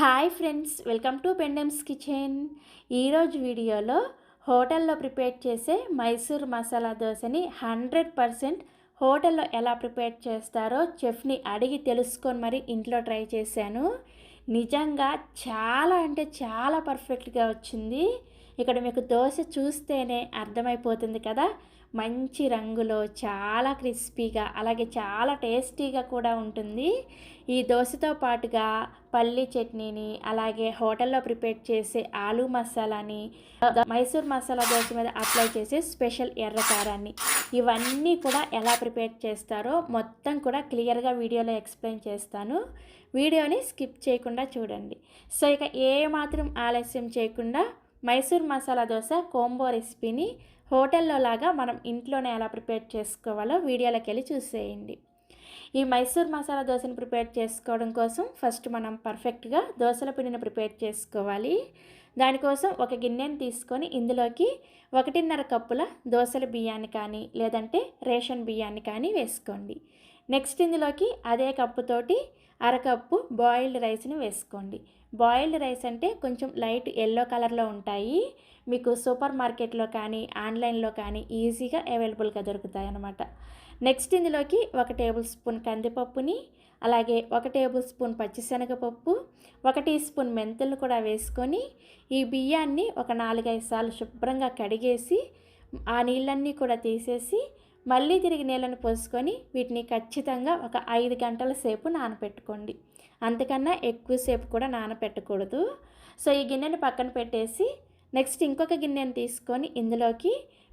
Hi friends welcome to Pendems kitchen. ఈరోజు వీడియోలో హోటల్లో ప్రిపేర్ చేసే మైసూర్ మసాలా దోశని హండ్రెడ్ పర్సెంట్ హోటల్లో ఎలా ప్రిపేర్ చేస్తారో చెఫ్ని అడిగి తెలుసుకొని మరి ఇంట్లో ట్రై చేశాను. నిజంగా చాలా అంటే చాలా పర్ఫెక్ట్గా వచ్చింది. ఇక్కడ మీకు దోశ చూస్తేనే అర్థమైపోతుంది కదా. మంచి రంగులో చాలా క్రిస్పీగా అలాగే చాలా టేస్టీగా కూడా ఉంటుంది. ఈ దోశతో పాటుగా పల్లి చట్నీని అలాగే హోటల్లో ప్రిపేర్ చేసే ఆలు మసాలాని మైసూర్ మసాలా దోశ మీద అప్లై చేసే స్పెషల్ ఎర్రకారాన్ని ఇవన్నీ కూడా ఎలా ప్రిపేర్ చేస్తారో మొత్తం కూడా క్లియర్గా వీడియోలో ఎక్స్ప్లెయిన్ చేస్తాను. వీడియోని స్కిప్ చేయకుండా చూడండి. సో ఇక ఏ మాత్రం ఆలస్యం చేయకుండా మైసూర్ మసాలా దోశ కోంబో రెసిపీని హోటల్లో లాగా మనం ఇంట్లోనే ఎలా ప్రిపేర్ చేసుకోవాలో వీడియోలోకి వెళ్ళి చూసేయండి. ఈ మైసూర్ మసాలా దోశని ప్రిపేర్ చేసుకోవడం కోసం ఫస్ట్ మనం పర్ఫెక్ట్గా దోశల పిండిని ప్రిపేర్ చేసుకోవాలి. దానికోసం ఒక గిన్నెని తీసుకొని ఇందులోకి ఒకటిన్నర కప్పుల దోశల బియ్యాన్ని కానీ లేదంటే రేషన్ బియ్యాన్ని కానీ వేసుకోండి. నెక్స్ట్ ఇందులోకి అదే కప్పుతోటి అరకప్పు బాయిల్డ్ రైస్ని వేసుకోండి. బాయిల్డ్ రైస్ అంటే కొంచెం లైట్ ఎల్లో కలర్లో ఉంటాయి. మీకు సూపర్ మార్కెట్లో కానీ ఆన్లైన్లో కానీ ఈజీగా అవైలబుల్గా దొరుకుతాయి అన్నమాట. నెక్స్ట్ ఇందులోకి ఒక టేబుల్ స్పూన్ కందిపప్పుని అలాగే ఒక టేబుల్ స్పూన్ పచ్చిశనగపప్పు ఒక టీ స్పూన్ మెంతులు కూడా వేసుకొని ఈ బియ్యాన్ని ఒక నాలుగైదు సార్లు శుభ్రంగా కడిగేసి ఆ నీళ్ళన్నీ కూడా తీసేసి మళ్ళీ తిరిగి నీళ్ళను పోసుకొని వీటిని ఖచ్చితంగా ఒక ఐదు గంటల సేపు నానపెట్టుకోండి. అంతకన్నా ఎక్కువసేపు కూడా నానపెట్టకూడదు. సో ఈ గిన్నెని పక్కన పెట్టేసి నెక్స్ట్ ఇంకొక గిన్నెని తీసుకొని ఇందులోకి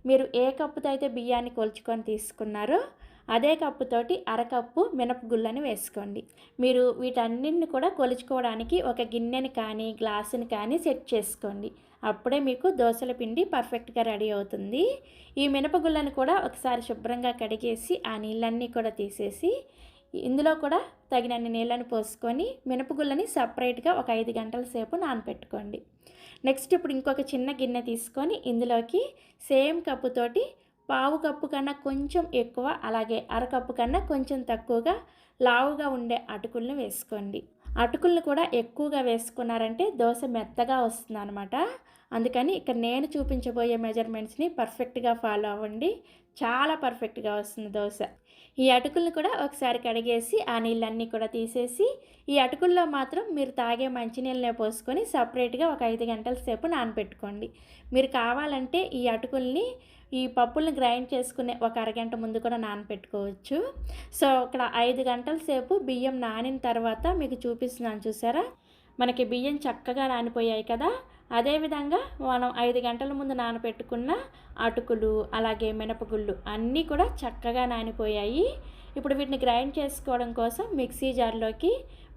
మీరు ఏ కప్పుతో అయితే బియ్యాన్ని కొలుచుకొని తీసుకున్నారో అదే కప్పుతోటి అరకప్పు మినపగుళ్ళని వేసుకోండి. మీరు వీటన్నింటిని కూడా కొలుచుకోవడానికి ఒక గిన్నెని కానీ గ్లాసుని కానీ సెట్ చేసుకోండి. అప్పుడే మీకు దోశల పిండి పర్ఫెక్ట్గా రెడీ అవుతుంది. ఈ మినపగుళ్ళను కూడా ఒకసారి శుభ్రంగా కడిగేసి ఆ నీళ్ళన్నీ కూడా తీసేసి ఇందులో కూడా తగినన్ని నీళ్ళని పోసుకొని మినపగుళ్ళని సపరేట్గా ఒక ఐదు గంటల సేపు నానపెట్టుకోండి. నెక్స్ట్ ఇప్పుడు ఇంకొక చిన్న గిన్నె తీసుకొని ఇందులోకి సేమ్ కప్పుతోటి పావు కప్పు కన్నా కొంచెం ఎక్కువ అలాగే అరకప్పు కన్నా కొంచెం తక్కువగా లావుగా ఉండే అటుకులను వేసుకోండి. అటుకులను కూడా ఎక్కువగా వేసుకున్నారంటే దోశ మెత్తగా వస్తుంది అనమాట అందుకని ఇక్కడ నేను చూపించబోయే మెజర్మెంట్స్ని పర్ఫెక్ట్గా ఫాలో అవ్వండి. చాలా పర్ఫెక్ట్గా వస్తుంది దోశ. ఈ అటుకులను కూడా ఒకసారి కడిగేసి ఆ నీళ్ళన్నీ కూడా తీసేసి ఈ అటుకుల్లో మాత్రం మీరు తాగే మంచినీళ్ళనే పోసుకొని సపరేట్గా ఒక ఐదు గంటల సేపు నానబెట్టుకోండి. మీరు కావాలంటే ఈ అటుకుల్ని ఈ పప్పుల్ని గ్రైండ్ చేసుకునే ఒక అరగంట ముందు కూడా నానపెట్టుకోవచ్చు. సో ఇక్కడ ఐదు గంటల సేపు బియ్యం నానిన తర్వాత మీకు చూపిస్తున్నాను చూసారా? మనకి బియ్యం చక్కగా నానిపోయాయి కదా? అదేవిధంగా మనం ఐదు గంటల ముందు నానపెట్టుకున్న అటుకులు అలాగే మినపగుళ్ళు అన్నీ కూడా చక్కగా నానిపోయాయి. ఇప్పుడు వీటిని గ్రైండ్ చేసుకోవడం కోసం మిక్సీ జార్లోకి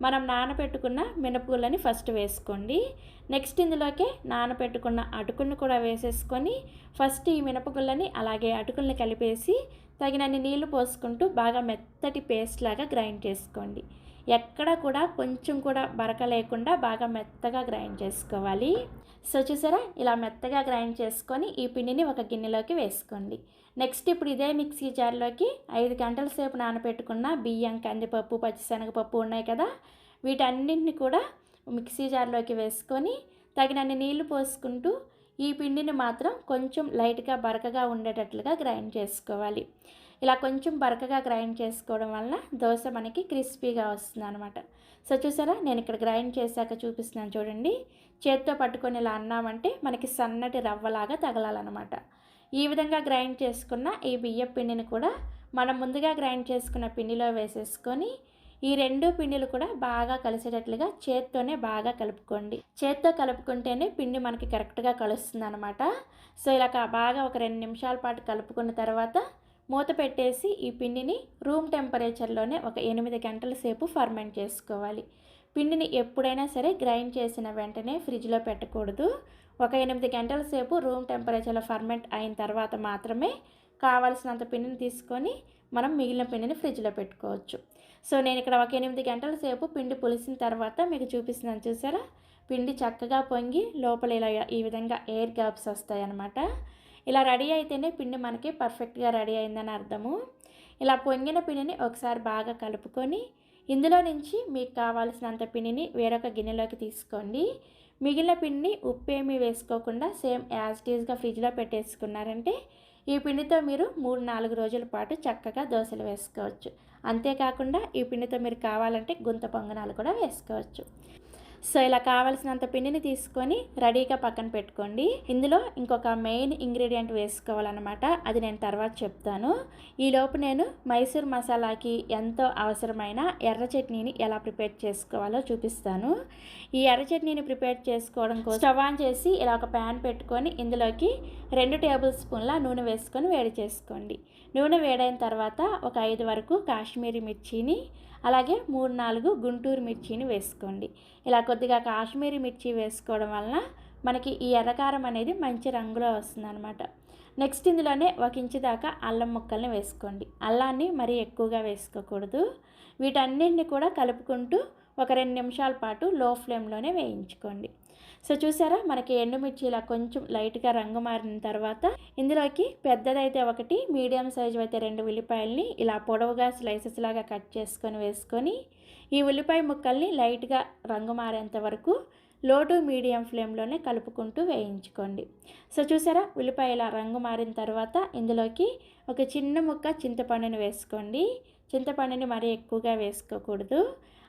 మనం నానబెట్టుకున్న మినపగుళ్ళని ఫస్ట్ వేసుకోండి. నెక్స్ట్ ఇందులోకి నానబెట్టుకున్న అటుకులను కూడా వేసేసుకొని ఫస్ట్ ఈ మినపగుళ్ళని అలాగే అటుకుల్ని కలిపేసి తగినన్ని నీళ్ళు పోసుకుంటూ బాగా మెత్తటి పేస్ట్ లాగా గ్రైండ్ చేసుకోండి. ఎక్కడ కూడా కొంచెం కూడా బరక లేకుండా బాగా మెత్తగా గ్రైండ్ చేసుకోవాలి. సో చూసారా? ఇలా మెత్తగా గ్రైండ్ చేసుకొని ఈ పిండిని ఒక గిన్నెలోకి వేసుకోండి. నెక్స్ట్ ఇప్పుడు ఇదే మిక్సీ జార్లోకి ఐదు గంటల సేపు నానబెట్టుకున్న బియ్యం కందిపప్పు పచ్చిశనగపప్పు ఉన్నాయి కదా. వీటన్నింటిని కూడా మిక్సీ జార్లోకి వేసుకొని తగినన్ని నీళ్ళు పోసుకుంటూ ఈ పిండిని మాత్రం కొంచెం లైట్గా బరకగా ఉండేటట్లుగా గ్రైండ్ చేసుకోవాలి. ఇలా కొంచెం బరకగా గ్రైండ్ చేసుకోవడం వలన దోశ మనకి క్రిస్పీగా వస్తుంది అనమాట సో చూసారా నేను ఇక్కడ గ్రైండ్ చేశాక చూపిస్తున్నాను చూడండి. చేత్తో పట్టుకొని ఇలా అన్నామంటే మనకి సన్నటి రవ్వలాగా తగలాలన్నమాట. ఈ విధంగా గ్రైండ్ చేసుకున్న ఈ బియ్య పిండిని కూడా మనం ముందుగా గ్రైండ్ చేసుకున్న పిండిలో వేసేసుకొని ఈ రెండు పిండిలు కూడా బాగా కలిసేటట్లుగా చేత్తోనే బాగా కలుపుకోండి. చేత్తో కలుపుకుంటేనే పిండి మనకి కరెక్ట్గా కలుస్తుంది అనమాట సో ఇలా బాగా ఒక రెండు నిమిషాల పాటు కలుపుకున్న తర్వాత మూత పెట్టేసి ఈ పిండిని రూమ్ టెంపరేచర్లోనే ఒక ఎనిమిది గంటల సేపు ఫర్మెంట్ చేసుకోవాలి. పిండిని ఎప్పుడైనా సరే గ్రైండ్ చేసిన వెంటనే ఫ్రిడ్జ్లో పెట్టకూడదు. ఒక ఎనిమిది గంటల సేపు రూమ్ టెంపరేచర్లో ఫర్మెంట్ అయిన తర్వాత మాత్రమే కావాల్సినంత పిండిని తీసుకొని మనం మిగిలిన పిండిని ఫ్రిడ్జ్లో పెట్టుకోవచ్చు. సో నేను ఇక్కడ ఒక ఎనిమిది గంటల సేపు పిండి పులిసిన తర్వాత మీకు చూపిస్తున్నాను చూసారా? పిండి చక్కగా పొంగి లోపల ఇలా ఈ విధంగా ఎయిర్ గ్యాప్స్ వస్తాయి అన్నమాట ఇలా రెడీ అయితేనే పిండి మనకి పర్ఫెక్ట్గా రెడీ అయిందని అర్థము. ఇలా పొంగిన పిండిని ఒకసారి బాగా కలుపుకొని ఇందులో నుంచి మీకు కావాల్సినంత పిండిని వేరొక గిన్నెలోకి తీసుకోండి. మిగిలిన పిండిని ఉప్పు ఏమీ వేసుకోకుండా సేమ్ యాజ్ టీజ్గా ఫ్రిడ్జ్లో పెట్టేసుకున్నారంటే ఈ పిండితో మీరు మూడు నాలుగు రోజుల పాటు చక్కగా దోశలు వేసుకోవచ్చు. అంతేకాకుండా ఈ పిండితో మీరు కావాలంటే గుంత పొంగనాలు కూడా వేసుకోవచ్చు. సో ఇలా కావాల్సినంత పిండిని తీసుకొని రెడీగా పక్కన పెట్టుకోండి. ఇందులో ఇంకొక మెయిన్ ఇంగ్రీడియంట్ వేసుకోవాలన్నమాట. అది నేను తర్వాత చెప్తాను. ఈలోపు నేను మైసూర్ మసాలాకి ఎంతో అవసరమైన ఎర్ర చట్నీని ఎలా ప్రిపేర్ చేసుకోవాలో చూపిస్తాను. ఈ ఎర్ర చట్నీని ప్రిపేర్ చేసుకోవడం కోసం స్టవ్ ఆన్ చేసి ఇలా ఒక ప్యాన్ పెట్టుకొని ఇందులోకి రెండు టేబుల్ స్పూన్ల నూనె వేసుకొని వేడి చేసుకోండి. నూనె వేడైన తర్వాత ఒక ఐదు వరకు కాశ్మీరీ మిర్చిని అలాగే మూడు నాలుగు గుంటూరు మిర్చిని వేసుకోండి. ఇలా కొద్దిగా కాశ్మీరీ మిర్చి వేసుకోవడం వలన మనకి ఈ ఎర్రకారం అనేది మంచి రంగులో వస్తుందన్నమాట. నెక్స్ట్ ఇందులోనే ఒక ఇంచు దాకా అల్లం ముక్కల్ని వేసుకోండి. అల్లాన్ని మరీ ఎక్కువగా వేసుకోకూడదు. వీటన్నింటిని కూడా కలుపుకుంటూ ఒక రెండు నిమిషాల పాటు లో ఫ్లేమ్లోనే వేయించుకోండి. సో చూసారా మనకి ఎండుమిర్చి ఇలా కొంచెం లైట్గా రంగు మారిన తర్వాత ఇందులోకి పెద్దదైతే ఒకటి మీడియం సైజు అయితే రెండు ఉల్లిపాయల్ని ఇలా పొడవుగా స్లైసెస్ లాగా కట్ చేసుకొని వేసుకొని ఈ ఉల్లిపాయ ముక్కల్ని లైట్గా రంగు మారేంత వరకు లో టు మీడియం ఫ్లేమ్లోనే కలుపుకుంటూ వేయించుకోండి. సో చూసారా ఉల్లిపాయ ఇలా రంగు మారిన తర్వాత ఇందులోకి ఒక చిన్న ముక్క చింతపండుని వేసుకోండి. చింతపండుని మరీ ఎక్కువగా వేసుకోకూడదు.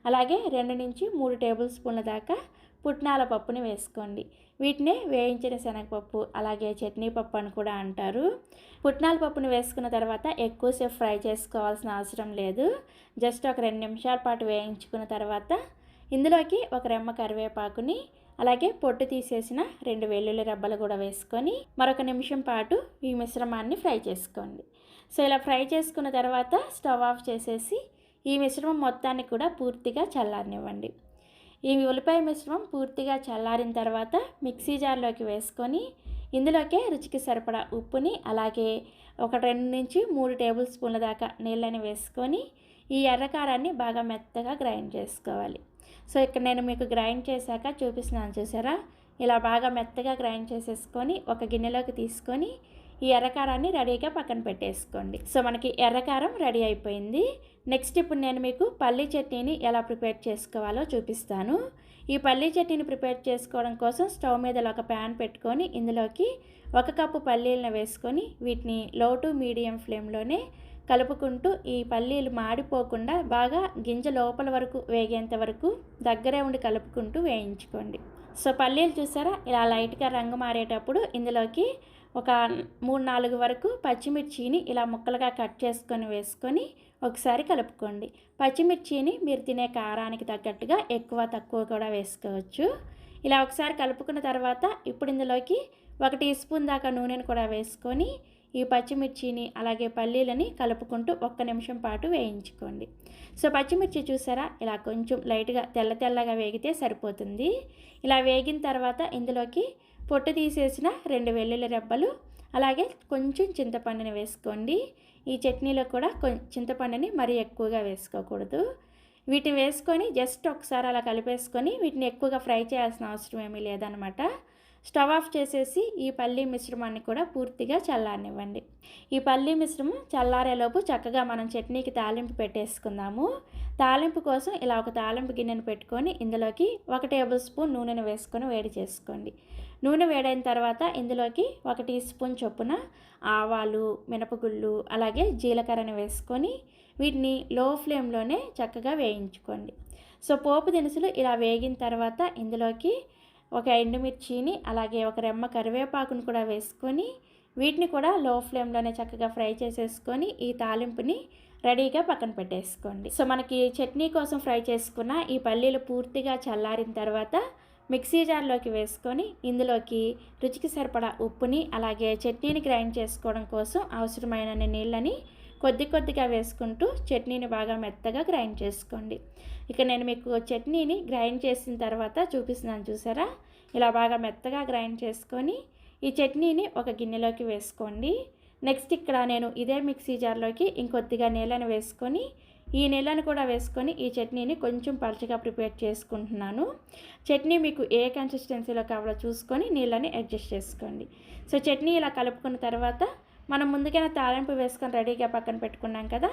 అలాగే రెండు నుంచి మూడు టేబుల్ స్పూన్ల దాకా పుట్నాల పప్పుని వేసుకోండి. వీటిని వేయించిన శనగపప్పు అలాగే చట్నీ పప్పు అని కూడా అంటారు. పుట్నాల పప్పుని వేసుకున్న తర్వాత ఎక్కువసేపు ఫ్రై చేసుకోవాల్సిన అవసరం లేదు. జస్ట్ ఒక రెండు నిమిషాల పాటు వేయించుకున్న తర్వాత ఇందులోకి ఒక రెమ్మ కరివేపాకుని అలాగే పొట్టు తీసేసిన రెండు వెల్లుల్లి రెబ్బలు కూడా వేసుకొని మరొక నిమిషం పాటు ఈ మిశ్రమాన్ని ఫ్రై చేసుకోండి. సో ఇలా ఫ్రై చేసుకున్న తర్వాత స్టవ్ ఆఫ్ చేసేసి ఈ మిశ్రమం మొత్తాన్ని కూడా పూర్తిగా చల్లారనివ్వండి. ఈ ఉల్లిపాయ మిశ్రమం పూర్తిగా చల్లారిన తర్వాత మిక్సీ జార్లోకి వేసుకొని ఇందులోకే రుచికి సరిపడా ఉప్పుని అలాగే ఒక రెండు నుంచి మూడు టేబుల్ స్పూన్ల దాకా నీళ్ళని వేసుకొని ఈ ఎర్రకారాన్ని బాగా మెత్తగా గ్రైండ్ చేసుకోవాలి. సో ఇక్కడ నేను మీకు గ్రైండ్ చేశాక చూపిస్తున్నాను చూసారా? ఇలా బాగా మెత్తగా గ్రైండ్ చేసేసుకొని ఒక గిన్నెలోకి తీసుకొని ఈ ఎర్రకారాన్ని రెడీగా పక్కన పెట్టేసుకోండి. సో మనకి ఎర్రకారం రెడీ అయిపోయింది. నెక్స్ట్ ఇప్పుడు నేను మీకు పల్లీ చట్నీని ఎలా ప్రిపేర్ చేసుకోవాలో చూపిస్తాను. ఈ పల్లీ చట్నీని ప్రిపేర్ చేసుకోవడం కోసం స్టవ్ మీద ఒక ప్యాన్ పెట్టుకొని ఇందులోకి ఒక కప్పు పల్లీలను వేసుకొని వీటిని లో టు మీడియం ఫ్లేమ్లోనే కలుపుకుంటూ ఈ పల్లీలు మాడిపోకుండా బాగా గింజ లోపల వరకు వేగేంత వరకు దగ్గరే ఉండి కలుపుకుంటూ వేయించుకోండి. సో పల్లీలు చూసారా? ఇలా లైట్గా రంగు మారేటప్పుడు ఇందులోకి ఒక మూడు నాలుగు వరకు పచ్చిమిర్చిని ఇలా ముక్కలుగా కట్ చేసుకొని వేసుకొని ఒకసారి కలుపుకోండి. పచ్చిమిర్చిని మీరు తినే కారానికి తగ్గట్టుగా ఎక్కువ తక్కువ కూడా వేసుకోవచ్చు. ఇలా ఒకసారి కలుపుకున్న తర్వాత ఇప్పుడు ఇందులోకి ఒక టీ స్పూన్ దాకా నూనెను కూడా వేసుకొని ఈ పచ్చిమిర్చిని అలాగే పల్లీలని కలుపుకుంటూ ఒక్క నిమిషం పాటు వేయించుకోండి. సో పచ్చిమిర్చి చూసారా? ఇలా కొంచెం లైట్గా తెల్ల తెల్లగా వేగితే సరిపోతుంది. ఇలా వేగిన తర్వాత ఇందులోకి పొట్టు తీసేసిన రెండు వెల్లుల్లి రెబ్బలు అలాగే కొంచెం చింతపండుని వేసుకోండి. ఈ చట్నీలో కూడా చింతపండుని మరీ ఎక్కువగా వేసుకోకూడదు. వీటిని వేసుకొని జస్ట్ ఒకసారి అలా కలిపేసుకొని వీటిని ఎక్కువగా ఫ్రై చేయాల్సిన అవసరం ఏమీ లేదనమాట. స్టవ్ ఆఫ్ చేసేసి ఈ పల్లీ మిశ్రమాన్ని కూడా పూర్తిగా చల్లారనివ్వండి. ఈ పల్లీ మిశ్రమం చల్లారేలోపు చక్కగా మనం చట్నీకి తాలింపు పెట్టేసుకుందాము. తాలింపు కోసం ఇలా ఒక తాలింపు గిన్నెను పెట్టుకొని ఇందులోకి ఒక టేబుల్ స్పూన్ నూనెను వేసుకొని వేడి చేసుకోండి. నూనె వేడైన తర్వాత ఇందులోకి ఒక టీ స్పూన్ చొప్పున ఆవాలు మినపగుళ్ళు అలాగే జీలకర్రను వేసుకొని వీటిని లో ఫ్లేమ్లోనే చక్కగా వేయించుకోండి. సో పోపు దినుసులు ఇలా వేగిన తర్వాత ఇందులోకి ఒక ఎండుమిర్చిని అలాగే ఒక రెమ్మ కరివేపాకును కూడా వేసుకొని వీటిని కూడా లో ఫ్లేమ్లోనే చక్కగా ఫ్రై చేసేసుకొని ఈ తాలింపుని రెడీగా పక్కన పెట్టేసుకోండి. సో మనకి చట్నీ కోసం ఫ్రై చేసుకున్న ఈ పల్లీలు పూర్తిగా చల్లారిన తర్వాత మిక్సీ జార్లోకి వేసుకొని ఇందులోకి రుచికి సరిపడా ఉప్పుని అలాగే చట్నీని గ్రైండ్ చేసుకోవడం కోసం అవసరమైన నీళ్ళని కొద్ది కొద్దిగా వేసుకుంటూ చట్నీని బాగా మెత్తగా గ్రైండ్ చేసుకోండి. ఇక నేను మీకు చట్నీని గ్రైండ్ చేసిన తర్వాత చూపిస్తున్నాను చూసారా? ఇలా బాగా మెత్తగా గ్రైండ్ చేసుకొని ఈ చట్నీని ఒక గిన్నెలోకి వేసుకోండి. నెక్స్ట్ ఇక్కడ నేను ఇదే మిక్సీ జార్లోకి ఇంకొద్దిగా నీళ్ళని వేసుకొని ఈ నీళ్ళని కూడా వేసుకొని ఈ చట్నీని కొంచెం పలచగా ప్రిపేర్ చేసుకుంటున్నాను. చట్నీ మీకు ఏ కన్సిస్టెన్సీలో కావాలో చూసుకొని నీళ్ళని అడ్జస్ట్ చేసుకోండి. సో చట్నీ ఇలా కలుపుకున్న తర్వాత మనం ముందుగానే తాలింపు వేసుకొని రెడీగా పక్కన పెట్టుకున్నాం కదా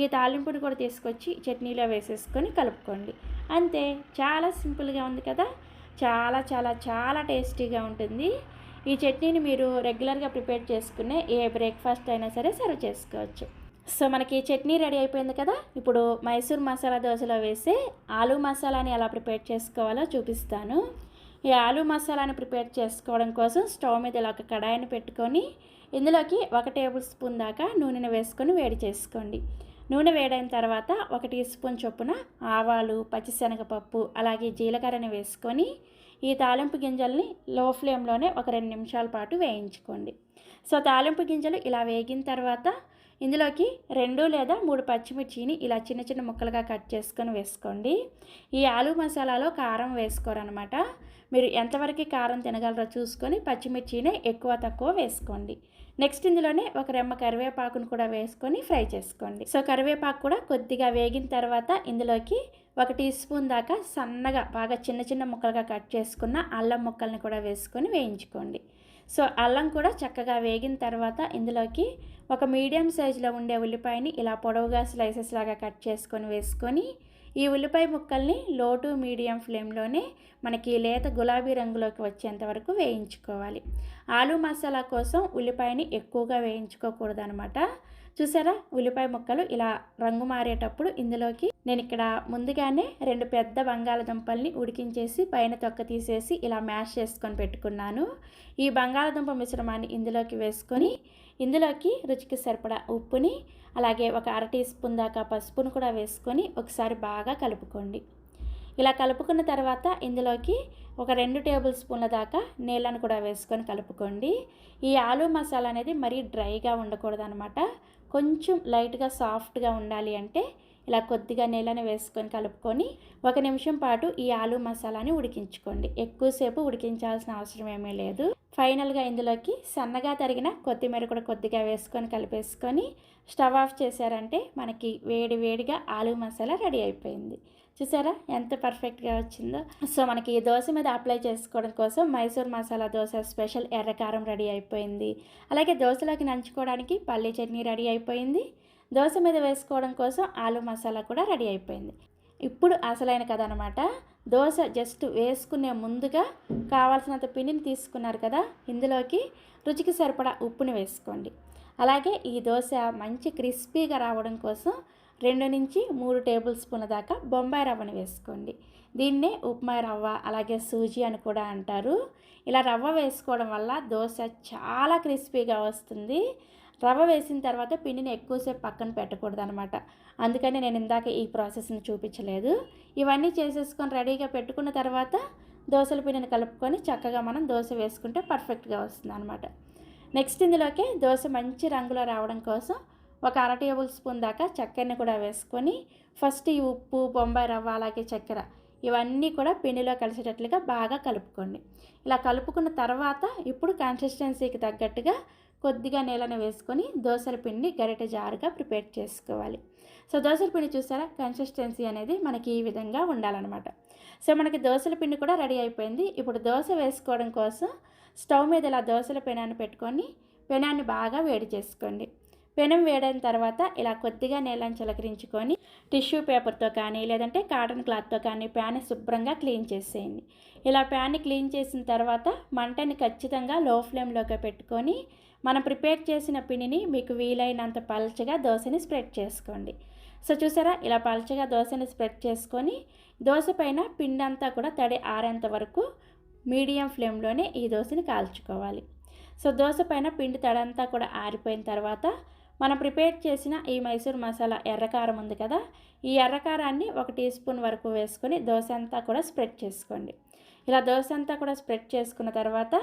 ఈ తాలింపుని కూడా తీసుకొచ్చి చట్నీలో వేసేసుకొని కలుపుకోండి. అంతే చాలా సింపుల్గా ఉంది కదా చాలా చాలా చాలా టేస్టీగా ఉంటుంది. ఈ చట్నీని మీరు రెగ్యులర్గా ప్రిపేర్ చేసుకునే ఏ బ్రేక్ఫాస్ట్ అయినా సరే సర్వ్ చేసుకోవచ్చు. సో మనకి చట్నీ రెడీ అయిపోయింది కదా. ఇప్పుడు మైసూర్ మసాలా దోశలో వేసి ఆలు మసాలాని ఎలా ప్రిపేర్ చేసుకోవాలో చూపిస్తాను. ఈ ఆలు మసాలాని ప్రిపేర్ చేసుకోవడం కోసం స్టవ్ మీద ఇలా ఒక కడాయిని పెట్టుకొని ఇందులోకి ఒక టేబుల్ స్పూన్ దాకా నూనెను వేసుకొని వేడి చేసుకోండి. నూనె వేడైన తర్వాత ఒక టీ స్పూన్ చొప్పున ఆవాలు పచ్చిశనగపప్పు అలాగే జీలకర్రని వేసుకొని ఈ తాలింపు గింజల్ని లో ఫ్లేమ్లోనే ఒక రెండు నిమిషాల పాటు వేయించుకోండి. సో తాలింపు గింజలు ఇలా వేగిన తర్వాత ఇందులోకి రెండు లేదా మూడు పచ్చిమిర్చిని ఇలా చిన్న చిన్న ముక్కలుగా కట్ చేసుకొని వేసుకోండి. ఈ ఆలు మసాలాలో కారం వేసుకోరనమాట మీరు ఎంతవరకు కారం తినగలరో చూసుకొని పచ్చిమిర్చిని ఎక్కువ తక్కువ వేసుకోండి. నెక్స్ట్ ఇందులోనే ఒక రెమ్మ కరివేపాకును కూడా వేసుకొని ఫ్రై చేసుకోండి. సో కరివేపాకు కూడా కొద్దిగా వేగిన తర్వాత ఇందులోకి ఒక టీ స్పూన్ దాకా సన్నగా బాగా చిన్న చిన్న ముక్కలుగా కట్ చేసుకున్న అల్లం ముక్కల్ని కూడా వేసుకొని వేయించుకోండి. సో అల్లం కూడా చక్కగా వేగిన తర్వాత ఇందులోకి ఒక మీడియం సైజులో ఉండే ఉల్లిపాయని ఇలా పొడవుగా స్లైసెస్ లాగా కట్ చేసుకొని వేసుకొని ఈ ఉల్లిపాయ ముక్కల్ని లో టు మీడియం ఫ్లేమ్లోనే మనకి లేత గులాబీ రంగులోకి వచ్చేంత వరకు వేయించుకోవాలి. ఆలు మసాలా కోసం ఉల్లిపాయని ఎక్కువగా వేయించుకోకూడదు అనమాట చూసారా? ఉల్లిపాయ ముక్కలు ఇలా రంగు మారేటప్పుడు ఇందులోకి నేను ఇక్కడ ముందుగానే రెండు పెద్ద బంగాళదుంపల్ని ఉడికించేసి పైన తొక్క తీసేసి ఇలా మ్యాష్ చేసుకొని పెట్టుకున్నాను. ఈ బంగాళదుంప మిశ్రమాన్ని ఇందులోకి వేసుకొని ఇందులోకి రుచికి సరిపడా ఉప్పుని అలాగే ఒక అర టీ స్పూన్ దాకా పసుపును కూడా వేసుకొని ఒకసారి బాగా కలుపుకోండి. ఇలా కలుపుకున్న తర్వాత ఇందులోకి ఒక రెండు టేబుల్ స్పూన్ల దాకా నీళ్ళను కూడా వేసుకొని కలుపుకోండి. ఈ ఆలు మసాలా అనేది మరీ డ్రైగా ఉండకూడదు అనమాట కొంచెం లైట్గా సాఫ్ట్గా ఉండాలి అంటే ఇలా కొద్దిగా నీళ్ళని వేసుకొని కలుపుకొని ఒక నిమిషం పాటు ఈ ఆలు మసాలాని ఉడికించుకోండి. ఎక్కువసేపు ఉడికించాల్సిన అవసరం ఏమీ లేదు. ఫైనల్గా ఇందులోకి సన్నగా తరిగిన కొత్తిమీర కూడా కొద్దిగా వేసుకొని కలిపేసుకొని స్టవ్ ఆఫ్ చేశారంటే మనకి వేడి వేడిగా ఆలు మసాలా రెడీ అయిపోయింది. చూసారా? ఎంత పర్ఫెక్ట్గా వచ్చిందో. సో మనకి ఈ దోశ మీద అప్లై చేసుకోవడం కోసం మైసూర్ మసాలా దోశ స్పెషల్ ఎర్రకారం రెడీ అయిపోయింది. అలాగే దోశలోకి నంచుకోవడానికి పల్లీ చట్నీ రెడీ అయిపోయింది. దోశ మీద వేసుకోవడం కోసం ఆలు మసాలా కూడా రెడీ అయిపోయింది. ఇప్పుడు అసలైన కథ అనమాట దోశ జస్ట్ వేసుకునే ముందుగా కావాల్సినంత పిండిని తీసుకున్నారు కదా? ఇందులోకి రుచికి సరిపడా ఉప్పుని వేసుకోండి. అలాగే ఈ దోశ మంచి క్రిస్పీగా రావడం కోసం రెండు నుంచి మూడు టేబుల్ స్పూన్ల దాకా బొంబాయి రవ్వను వేసుకోండి. దీన్నే ఉప్మా రవ్వ అలాగే సూజీ అని కూడా అంటారు. ఇలా రవ్వ వేసుకోవడం వల్ల దోశ చాలా క్రిస్పీగా వస్తుంది. రవ్వ వేసిన తర్వాత పిండిని ఎక్కువసేపు పక్కన పెట్టకూడదు అనమాట అందుకని నేను ఇందాక ఈ ప్రాసెస్ని చూపించలేదు. ఇవన్నీ చేసేసుకొని రెడీగా పెట్టుకున్న తర్వాత దోశల పిండిని కలుపుకొని చక్కగా మనం దోశ వేసుకుంటే పర్ఫెక్ట్గా వస్తుంది అనమాట నెక్స్ట్ ఇందులోకి దోశ మంచి రంగులో రావడం కోసం ఒక అర టేబుల్ స్పూన్ దాకా చక్కెరని కూడా వేసుకొని ఫస్ట్ ఈ ఉప్పు బొంబాయి రవ్వ అలాగే చక్కెర ఇవన్నీ కూడా పిండిలో కలిసేటట్లుగా బాగా కలుపుకోండి. ఇలా కలుపుకున్న తర్వాత ఇప్పుడు కన్సిస్టెన్సీకి తగ్గట్టుగా కొద్దిగా నీళ్ళని వేసుకొని దోశల పిండి గరిటె జారుగా ప్రిపేర్ చేసుకోవాలి. సో దోశల పిండి చూసారా? కన్సిస్టెన్సీ అనేది మనకి ఈ విధంగా ఉండాలన్నమాట. సో మనకి దోశల పిండి కూడా రెడీ అయిపోయింది. ఇప్పుడు దోశ వేసుకోవడం కోసం స్టవ్ మీద ఇలా దోశల పెనాన్ని పెట్టుకొని పెనాన్ని బాగా వేడి చేసుకోండి. పెనం వేయడం తర్వాత ఇలా కొద్దిగా నీళ్ళని చిలకరించుకొని టిష్యూ పేపర్తో కానీ లేదంటే కాటన్ క్లాత్తో కానీ ప్యాన్ శుభ్రంగా క్లీన్ చేసేయండి. ఇలా ప్యాన్ని క్లీన్ చేసిన తర్వాత మంటని ఖచ్చితంగా లో ఫ్లేమ్లోకి పెట్టుకొని మనం ప్రిపేర్ చేసిన పిండిని మీకు వీలైనంత పల్చగా దోశని స్ప్రెడ్ చేసుకోండి. సో చూసారా? ఇలా పల్చగా దోశని స్ప్రెడ్ చేసుకొని దోశ పైన పిండి అంతా కూడా తడి ఆరేంత వరకు మీడియం ఫ్లేమ్లోనే ఈ దోశని కాల్చుకోవాలి. సో దోశ పైన పిండి తడంతా కూడా ఆరిపోయిన తర్వాత మనం ప్రిపేర్ చేసిన ఈ మైసూర్ మసాలా ఎర్రకారం ఉంది కదా ఈ ఎర్రకారాన్ని ఒక టీ స్పూన్ వరకు వేసుకొని దోశ అంతా కూడా స్ప్రెడ్ చేసుకోండి. ఇలా దోశ అంతా కూడా స్ప్రెడ్ చేసుకున్న తర్వాత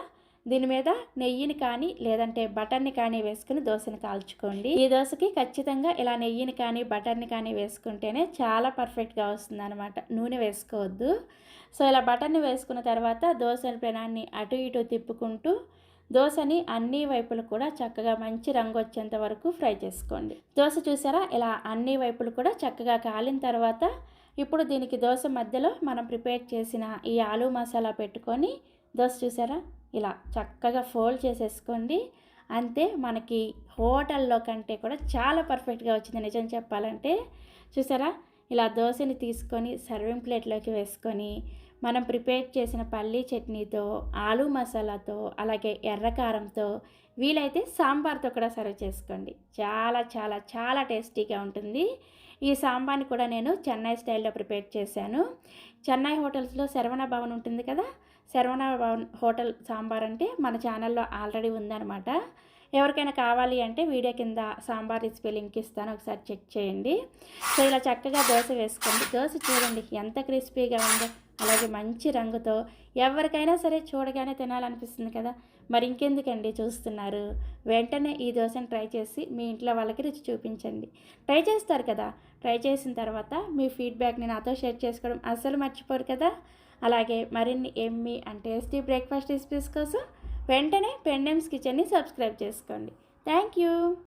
దీని మీద నెయ్యిని కానీ లేదంటే బటర్ని కానీ వేసుకుని దోశని కాల్చుకోండి. ఈ దోశకి ఖచ్చితంగా ఇలా నెయ్యిని కానీ బటర్ని కానీ వేసుకుంటేనే చాలా పర్ఫెక్ట్గా వస్తుంది అనమాట నూనె వేసుకోవద్దు. సో ఇలా బటర్ని వేసుకున్న తర్వాత దోశల పెనాన్ని అటు ఇటు తిప్పుకుంటూ దోశని అన్ని వైపులు కూడా చక్కగా మంచి రంగు వచ్చేంత వరకు ఫ్రై చేసుకోండి. దోశ చూసారా? ఇలా అన్ని వైపులు కూడా చక్కగా కాలిన తర్వాత ఇప్పుడు దీనికి దోశ మధ్యలో మనం ప్రిపేర్ చేసిన ఈ ఆలూ మసాలా పెట్టుకొని దోశ చూసారా? ఇలా చక్కగా ఫోల్డ్ చేసేసుకోండి. అంతే మనకి హోటల్లో కంటే కూడా చాలా పర్ఫెక్ట్గా వచ్చింది నిజం చెప్పాలంటే. చూసారా? ఇలా దోశని తీసుకొని సర్వింగ్ ప్లేట్లోకి వేసుకొని మనం ప్రిపేర్ చేసిన పల్లీ చట్నీతో ఆలు మసాలాతో అలాగే ఎర్రకారంతో వీలైతే సాంబార్తో కూడా సర్వ్ చేసుకోండి. చాలా చాలా చాలా టేస్టీగా ఉంటుంది. ఈ సాంబార్ని కూడా నేను చెన్నై స్టైల్లో ప్రిపేర్ చేశాను. చెన్నై హోటల్స్లో శరవణ భవన్ ఉంటుంది కదా? శరవణ భవన్ హోటల్ సాంబార్ అంటే మన ఛానల్లో ఆల్రెడీ ఉందన్నమాట. ఎవరికైనా కావాలి అంటే వీడియో కింద సాంబార్ రెసిపీ లింక్ ఇస్తాను. ఒకసారి చెక్ చేయండి. సో ఇలా చక్కగా దోశ వేసుకోండి. దోశ చూడండి ఎంత క్రిస్పీగా ఉందో. అలాగే మంచి రంగుతో ఎవరికైనా సరే చూడగానే తినాలనిపిస్తుంది కదా. మరి ఇంకెందుకండి చూస్తున్నారు? వెంటనే ఈ దోశను ట్రై చేసి మీ ఇంట్లో వాళ్ళకి రుచి చూపించండి. ట్రై చేస్తారు కదా. ట్రై చేసిన తర్వాత మీ ఫీడ్బ్యాక్ని నాతో షేర్ చేసుకోవడం అస్సలు మర్చిపోరు కదా. అలాగే మరిన్ని yummy and tasty breakfast recipes కోసం వెంటనే పెండెమ్స్ కిచెన్ని సబ్స్క్రైబ్ చేసుకోండి. Thank you.